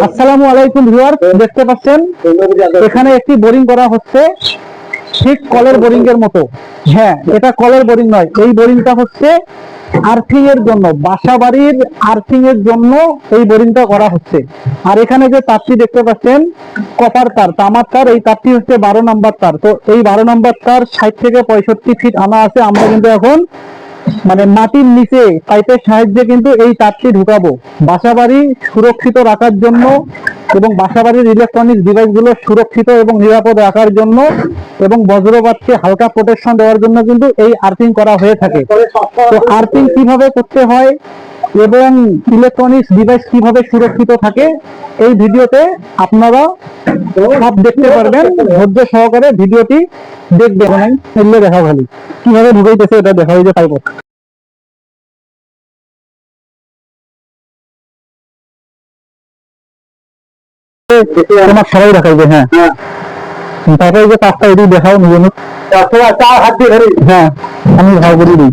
আসসালামু আলাইকুম ভিউয়ার দেখতে পাচ্ছেন? এখানে একটি বোরিং করা হচ্ছে ঠিক কলের বোরিং এর মতো। হ্যাঁ এটা কলের বোরিং নয় এই বোরিংটা হচ্ছে আর্থিং এর জন্য বাসা বাড়ির আর্থিং এর জন্য এই বোরিংটা করা হচ্ছে। আর এখানে যে তারটি দেখতে পাচ্ছেন কপার তার তামার তার এই তারটি হচ্ছে বারো নাম্বার তার। তো এই বারো নাম্বার তার ষাট থেকে পঁয়ষট্টি ফিট আনা আছে আমরা কিন্তু এখন মানে মাটির নিচে পাইপের সাহায্যে কিন্তু এই তারটি ঢুকাবো। বাসাবাড়ি সুরক্ষিত রাখার জন্য এবং বাসাবাড়ির ইলেকট্রনিক ডিভাইসগুলো সুরক্ষিত এবং নিরাপদ রাখার জন্য এবং বজ্রপাতকে হালকা প্রোটেকশন দেওয়ার জন্য কিন্তু এই আর্থিং করা হয়ে থাকে। তো আর্থিং কীভাবে করতে হয়? এবং ইলেকট্রনিক্স ডিভাইস কীভাবে সুরক্ষিত থাকে এই ভিডিওতে আপনারা সব দেখতে পারবেন। ধৈর্য সহকারে ভিডিওটি দেখবেন। এগুলো দেখা ভালো। কীভাবে ঢুকাইতেছে এটা দেখা হয়ে যে পাইব। তোমার সবাই দেখাইবে হ্যাঁ। তারপরে যে কাজটা এটি দেখাও নিজে চার হাত দিয়ে হ্যাঁ আমি ভাগ করে দিই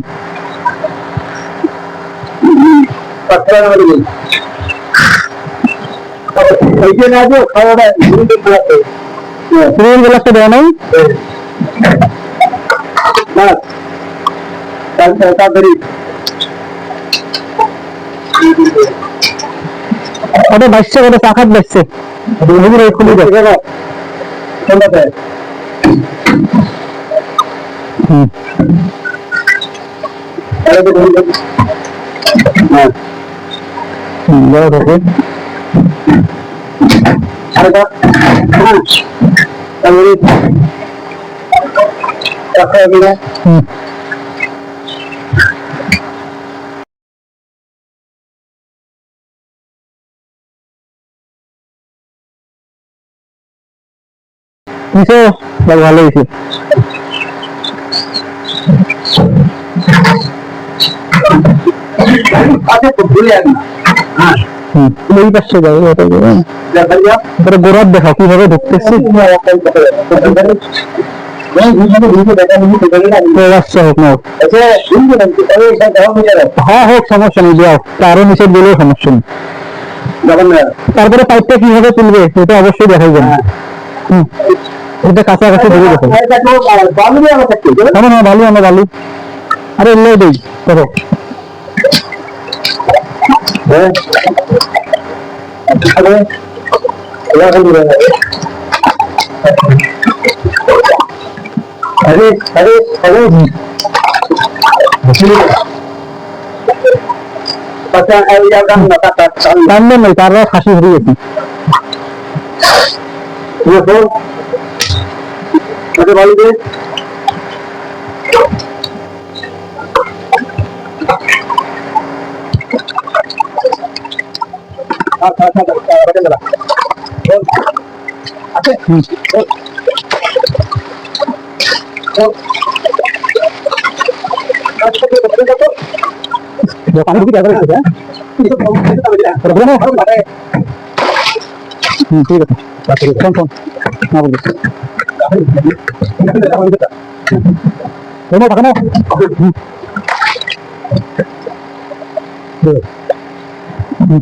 সিরিয়াল গ্লাসটা দেওয়া নাই ওটা বাসছে ওটা চাকাত বাসছে খুলে দেয় হুম। হুম, বড় থাকে হুম নিচে ভালো হয়েছে হুম, এই পাশে যাই যাবে এবারে গোড়ার দেখাও কীভাবে ঢুকতেছে তো আসছে হোক না হোক। হ্যাঁ হোক সমস্যা নেই দেওয়া তারও নিচে দিলেও সমস্যা নেই তারপরে পাইপটা কীভাবে তুলবে সেটা অবশ্যই দেখাই যাবে। এটা কাছাকাছি ধরে দেখো। না না ভালো আমরা ভালো আরে এলে দেই দেখো। আরে আরে আরে টানবেন নাই তারপর ফাঁসি ধরে গেছি হুম। পানি ঢুকি তারপরে হুম ঠিক আছে ফোন ফোন না বলবি কোনো টাকা না হুম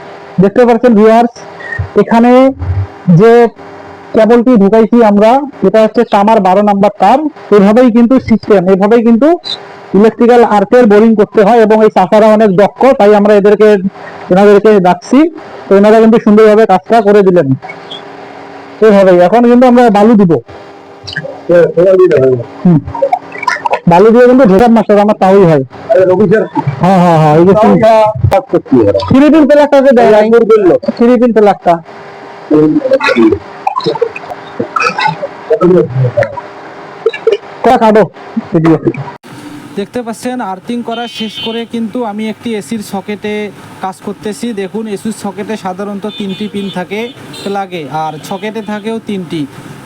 দেখতে পাচ্ছেন ভিউয়ার্স এখানে যে কেবলটি ঢুকাইছি আমরা এটা হচ্ছে তামার বারো নাম্বার তার। এভাবেই কিন্তু সিস্টেম এভাবেই কিন্তু ইলেকট্রিক্যাল আর্থের বোরিং করতে হয় এবং এই চাষারা অনেক দক্ষ তাই আমরা এদেরকে এনাদেরকে ডাকছি। তো এনারা কিন্তু সুন্দরভাবে কাজটা করে দিলেন। এভাবেই এখন কিন্তু আমরা বালু দিব। হুম। বালু দিয়ে কিন্তু ঢেকার মাছ আমার তাওই হয়। হ্যাঁ হ্যাঁ হ্যাঁ এই যে ফিলিপিন পেলাকটা পেলাকটা দেখতে পাচ্ছেন আর্থিং করা শেষ করে কিন্তু আমি একটি এসির সকেটে কাজ করতেছি। দেখুন এসির সকেটে সাধারণত তিনটি পিন থাকে লাগে। আর সকেটে থাকেও তিনটি।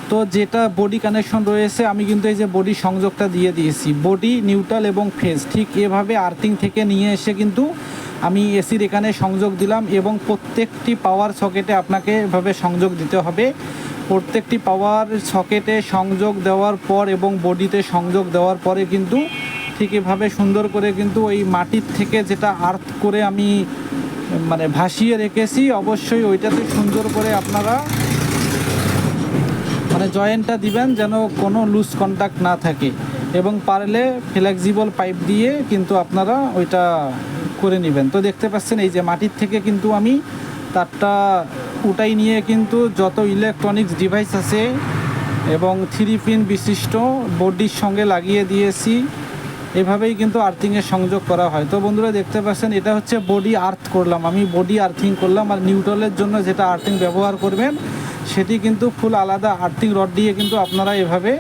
তো যেটা বডি কানেকশন রয়েছে, আমি কিন্তু এই যে বডি সংযোগটা দিয়ে দিয়েছি। বডি নিউট্রাল এবং ফেজ ঠিক এভাবে আর্থিং থেকে নিয়ে এসে কিন্তু আমি এসির এখানে সংযোগ দিলাম এবং প্রত্যেকটি পাওয়ার সকেটে আপনাকে এভাবে সংযোগ দিতে হবে। প্রত্যেকটি পাওয়ার সকেটে সংযোগ দেওয়ার পর এবং বডিতে সংযোগ দেওয়ার পরে কিন্তু ঠিক এভাবে সুন্দর করে কিন্তু ওই মাটির থেকে যেটা আর্থ করে আমি মানে ভাসিয়ে রেখেছি, অবশ্যই ওইটাতে সুন্দর করে আপনারা জয়েন্টটা দিবেন যেন কোনো লুজ কন্ট্যাক্ট না থাকে। এবং পারলে ফ্লেক্সিবল পাইপ দিয়ে কিন্তু আপনারা ওইটা করে নেবেন। তো দেখতে পাচ্ছেন এই যে মাটির থেকে কিন্তু আমি তারটা উটাই নিয়ে কিন্তু যত ইলেকট্রনিক্স ডিভাইস আছে এবং থ্রি পিন বিশিষ্ট বডির সঙ্গে লাগিয়ে দিয়েছি, এভাবেই কিন্তু আর্থিংয়ের সংযোগ করা হয়। তো বন্ধুরা দেখতে পাচ্ছেন, এটা হচ্ছে বডি আর্থ করলাম। আমি বডি আর্থিং করলাম আর নিউট্রালের জন্য যেটা আর্থিং ব্যবহার করবেন সেটি কিন্তু ফুল আলাদা আর্থিং রড দিয়ে কিন্তু আপনারা এভাবে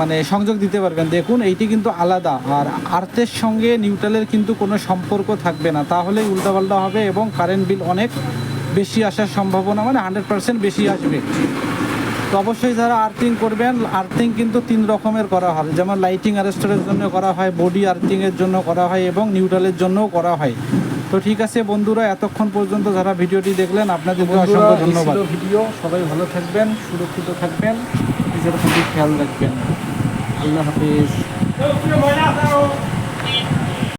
মানে সংযোগ দিতে পারবেন। দেখুন, এইটি কিন্তু আলাদা। আর আর্থের সঙ্গে নিউট্রালের কিন্তু কোনো সম্পর্ক থাকবে না। তাহলেই উল্টাপাল্টা হবে এবং কারেন্ট বিল অনেক বেশি আসার সম্ভাবনা মানে হান্ড্রেড পার্সেন্ট বেশি আসবে। তো অবশ্যই যারা আর্থিং করবেন, আর্থিং কিন্তু তিন রকমের করা হয়। যেমন লাইটিং অ্যারেস্টারের জন্য করা হয়, বডি আর্থিংয়ের জন্য করা হয় এবং নিউট্রালের জন্যও করা হয়। তো ঠিক আছে বন্ধুরা এতক্ষণ পর্যন্ত যারা ভিডিওটি দেখলেন আপনাদের অসংখ্য ধন্যবাদ। ভিডিও সবাই ভালো থাকবেন সুরক্ষিত থাকবেন নিজের প্রতি খেয়াল রাখবেন। আল্লাহ হাফিজ।